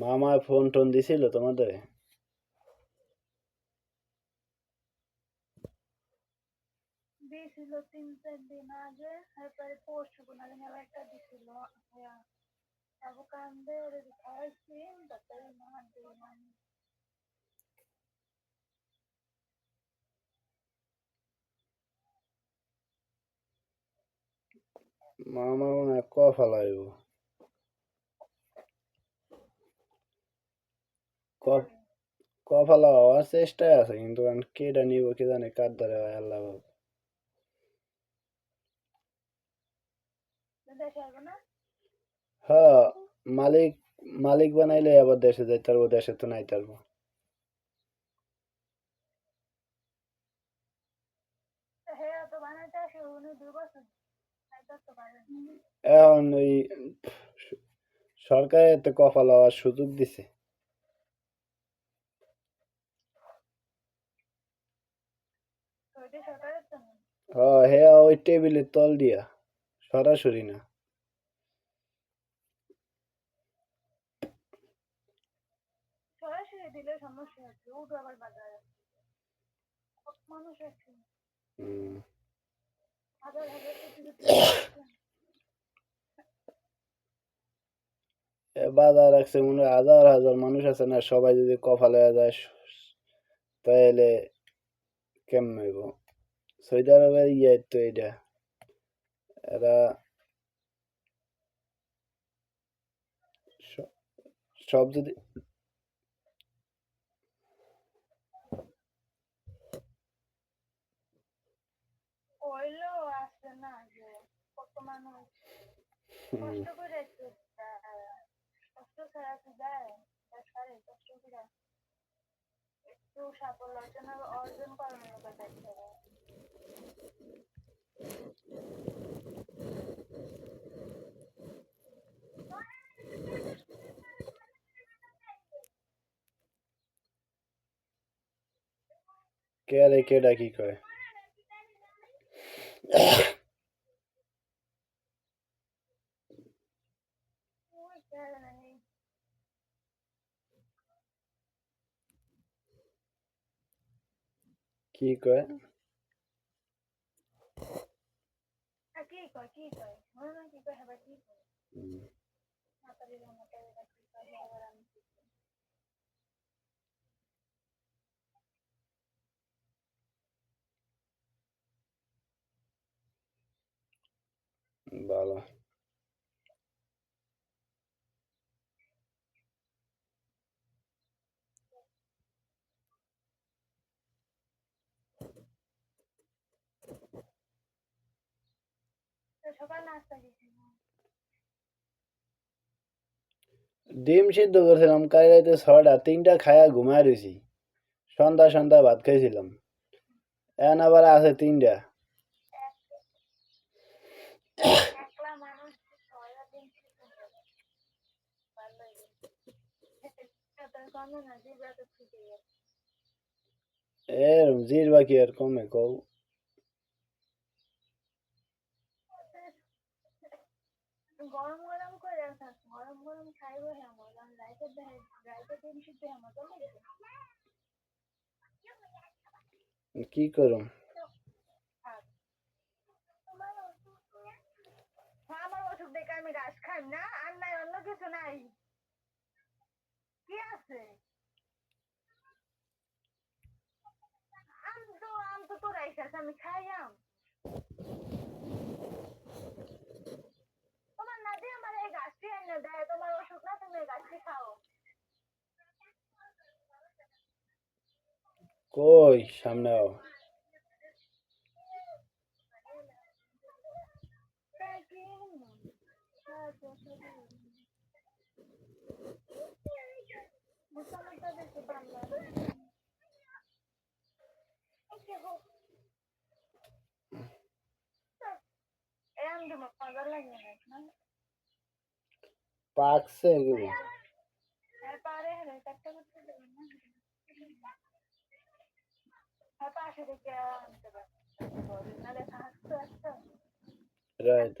মামা phone tone দিছিল তোমাদের? তিন চার দিন আগে তারপরে পরশু কোন দিন আবার একটা দিছিল। আবু কান্দে ওরে খাওয়াইছি তারপরে মা দিলাম মামা। মনে হয় ক ফেলাইব ক ক হওয়ার চেষ্টায় আছে কিন্তু এখন কেটা নিব কে জানে কার দ্বারা হয় আল্লাহ হ্যাঁ মালিক মালিক বানাইলে আবার দেশে যাইতে পারব দেশে তো নাই পারব। হ্যাঁ এখন ওই সরকার তো কফা লওয়ার সুযোগ দিছে তো ওইটা সরকারের তো না হ্যাঁ ওই টেবিলের তল দিয়া। সরাসরি না। বাজার। রাখছে মনে হয় হাজার হাজার মানুষ আছে না সবাই যদি কফা লয়া যায় তাহলে কেমন হইব সৌদি আরবের ইয়ে তো এটা এরা সব যদি কষ্ট করে কষ্ট ছাড়া কি যায় কষ্ট করে একটু সাফল্য অর্জন অর্জন করানোর কথা দেখতে হবে কে রে কেডা কি কয়? ওই কারণে নেই কি কয় আর কি কয় কি কয় মনে না কি কয় হ্যাঁ কি কয় হুম, মাতারির মতো এরা কি কয় আবার আমি কি কই। ভালো তো সকাল নাস্তা দিছি ডিম সিদ্ধ করছিলাম, কাল রাতে ছটা তিনটা খায়া ঘুমায় রয়েছি সন্ধ্যা সন্ধ্যা ভাত খাইছিলাম এখন আবার আছে তিনটা একলা মানুষ ছয়টা দিন খেতে হবে। ভালোই। তোর কমে না জিব্রা তো ঠিকই আছে। এ জির বাকি আর কমে কও গরম গরম করে গরম গরম খাইবো হ্যাঁ মজা রাইতে দেয় রাইতে দিন হ্যাঁ মজা লাগবে কি করুম? আমার অসুখ দেখে আমি ঘাস খাই না আর নাই অন্য কিছু নাই। কি আছে? আম তো আম তো তোর আইসাস আমি খাই আম না, না? পাকছে এগুলো রাইট।